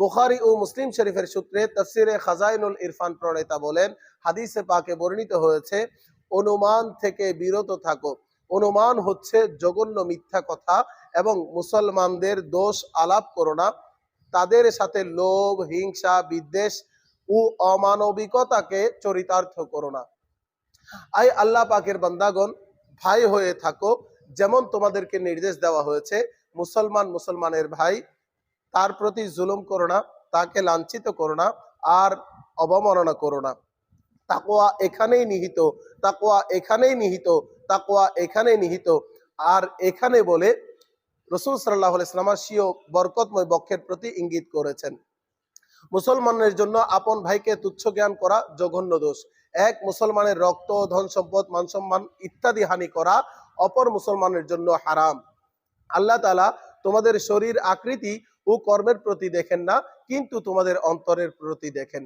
বুখারি ও মুসলিম শরীফের সূত্রে তফসিরে খাজাইনুল ইরফান প্রণেতা বলেন, হাদিসে পাকে বর্ণিত হয়েছে, অনুমান থেকে বিরত থাকো। অনুমান হচ্ছে জঘন্য মিথ্যা কথা এবং মুসলমানদের দোষ আলাপ করো না। তাদের সাথে লোভ, হিংসা, বিদ্বেষ ও অমানবিকতাকে চরিতার্থ করো না। আই আল্লাহ পাকের বান্দাগণ, ভাই হয়ে থাকো, যেমন তোমাদেরকে নির্দেশ দেওয়া হয়েছে, মুসলমান মুসলমানের ভাই তার প্রতি জুলুম করো না, তাকে লাঞ্ছিত করো না আর অবমাননা করো না। তাকোয়া এখানেই নিহিত তাকোয়া এখানেই নিহিত তাকোয়া এখানেই নিহিত। আর এখানে বলে রসুল সাল্লাহ ইসলামা সিও বরকতময় বক্ষের প্রতি ইঙ্গিত করেছেন। মুসলমানের জন্য আপন ভাইকে তুচ্ছ জ্ঞান করা জঘন্য দোষ। এক, মুসলমানের রক্ত, ধন সম্পদ, মান সম্মান ইত্যাদি হানি করা অপর মুসলমানের জন্য হারাম। আল্লাহ তালা তোমাদের শরীর আকৃতি ও কর্মের প্রতি দেখেন না কিন্তু তোমাদের অন্তরের প্রতি দেখেন।